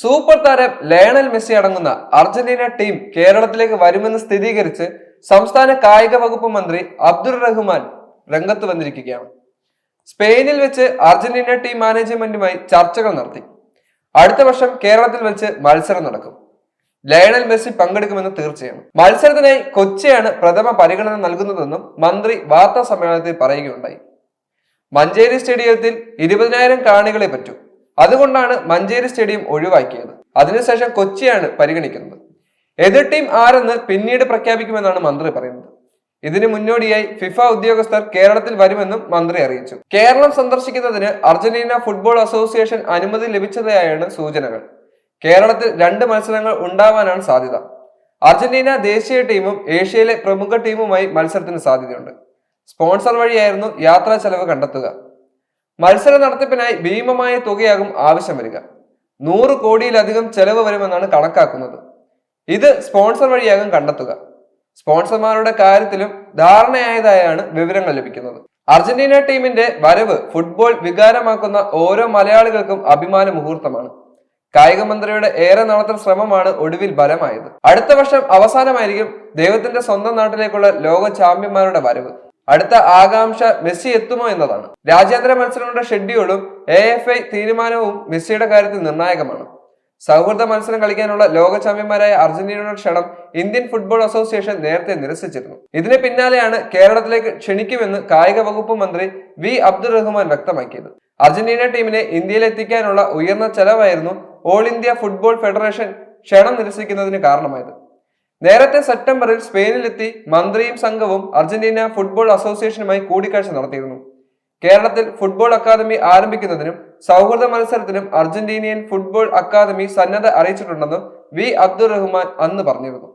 Super താരം Lionel Messi അടങ്ങുന്ന Argentina team കേരളത്തിലേക്ക് വരുമെന്ന് സ്ഥിരീകരിച്ച് സംസ്ഥാന കായിക വകുപ്പ് മന്ത്രി അബ്ദുൾ റഹ്മാൻ രംഗത്ത് വന്നിരിക്കുകയാണ്. സ്പെയിനിൽ വെച്ച് അർജന്റീന ടീം മാനേജ്മെന്റുമായി ചർച്ചകൾ നടത്തി. അടുത്ത വർഷം കേരളത്തിൽ വെച്ച് മത്സരം നടക്കും. ലയണൽ മെസ്സി പങ്കെടുക്കുമെന്ന് തീർച്ചയാണ്. മത്സരത്തിനായി കൊച്ചിയാണ് പ്രഥമ പരിഗണന നൽകുന്നതെന്നും മന്ത്രി വാർത്താ സമ്മേളനത്തിൽ പറയുകയുണ്ടായി. മഞ്ചേരി സ്റ്റേഡിയത്തിൽ ഇരുപതിനായിരം കാണികളെ പറ്റൂ. അതുകൊണ്ടാണ് മഞ്ചേരി സ്റ്റേഡിയം ഒഴിവാക്കിയത്. അതിനുശേഷം കൊച്ചിയാണ് പരിഗണിക്കുന്നത്. എതിർ ടീം ആരെന്ന് പിന്നീട് പ്രഖ്യാപിക്കുമെന്നാണ് മന്ത്രി പറയുന്നത്. ഇതിനു മുന്നോടിയായി ഫിഫ ഉദ്യോഗസ്ഥർ കേരളത്തിൽ വരുമെന്നും മന്ത്രി അറിയിച്ചു. കേരളം സന്ദർശിക്കുന്നതിന് അർജന്റീന ഫുട്ബോൾ അസോസിയേഷൻ അനുമതി ലഭിച്ചതായാണ് സൂചനകൾ. കേരളത്തിൽ രണ്ട് മത്സരങ്ങൾ ഉണ്ടാവാനാണ് സാധ്യത. അർജന്റീന ദേശീയ ടീമും ഏഷ്യയിലെ പ്രമുഖ ടീമുമായി മത്സരത്തിന് സാധ്യതയുണ്ട്. സ്പോൺസർ വഴിയായിരുന്നു യാത്രാ ചെലവ് കണ്ടെത്തുക. മത്സര നടത്തിപ്പിനായി ഭീമമായ തുകയാകും ആവശ്യം വരിക. നൂറ് കോടിയിലധികം ചെലവ് വരുമെന്നാണ് കണക്കാക്കുന്നത്. ഇത് സ്പോൺസർ വഴിയാകും കണ്ടെത്തുക. സ്പോൺസർമാരുടെ കാര്യത്തിലും ധാരണയായതായാണ് വിവരങ്ങൾ ലഭിക്കുന്നത്. അർജന്റീന ടീമിന്റെ വരവ് ഫുട്ബോൾ വികാരമാക്കുന്ന ഓരോ മലയാളികൾക്കും അഭിമാന മുഹൂർത്തമാണ്. കായിക മന്ത്രിയുടെ ഏറെ നാളത്തെ ശ്രമമാണ് ഒടുവിൽ ബലമായത് അടുത്ത വർഷം അവസാനമായിരിക്കും ദൈവത്തിന്റെ സ്വന്തം നാട്ടിലേക്കുള്ള ലോക ചാമ്പ്യന്മാരുടെ വരവ്. അടുത്ത ആകാംക്ഷ മെസ്സി എത്തുമോ എന്നതാണ്. രാജ്യാന്തര മത്സരങ്ങളുടെ ഷെഡ്യൂളും എ എഫ് ഐ തീരുമാനവും മെസ്സിയുടെ കാര്യത്തിൽ നിർണായകമാണ്. സൗഹൃദ മത്സരം കളിക്കാനുള്ള ലോക ചാമ്പ്യന്മാരായ അർജന്റീനയുടെ ക്ഷണം ഇന്ത്യൻ ഫുട്ബോൾ അസോസിയേഷൻ നേരത്തെ നിരസിച്ചിരുന്നു. ഇതിന് പിന്നാലെയാണ് കേരളത്തിലേക്ക് ക്ഷണിക്കുമെന്ന് കായിക വകുപ്പ് മന്ത്രി വി അബ്ദുൾ റഹ്മാൻ വ്യക്തമാക്കിയത്. അർജന്റീന ടീമിനെ ഇന്ത്യയിൽ എത്തിക്കാനുള്ള ഉയർന്ന ചെലവായിരുന്നു ഓൾ ഇന്ത്യ ഫുട്ബോൾ ഫെഡറേഷൻ ക്ഷണം നിരസിക്കുന്നതിന് കാരണമായത്. നേരത്തെ സെപ്റ്റംബറിൽ സ്പെയിനിലെത്തി മന്ത്രിയും സംഘവും അർജന്റീന ഫുട്ബോൾ അസോസിയേഷനുമായി കൂടിക്കാഴ്ച നടത്തിയിരുന്നു. കേരളത്തിൽ ഫുട്ബോൾ അക്കാദമി ആരംഭിക്കുന്നതിനും സൗഹൃദ മത്സരത്തിനും അർജന്റീനിയൻ ഫുട്ബോൾ അക്കാദമി സന്നദ്ധ അറിയിച്ചിട്ടുണ്ടെന്നും വി അബ്ദുൾ റഹ്മാൻ അന്ന് പറഞ്ഞിരുന്നു.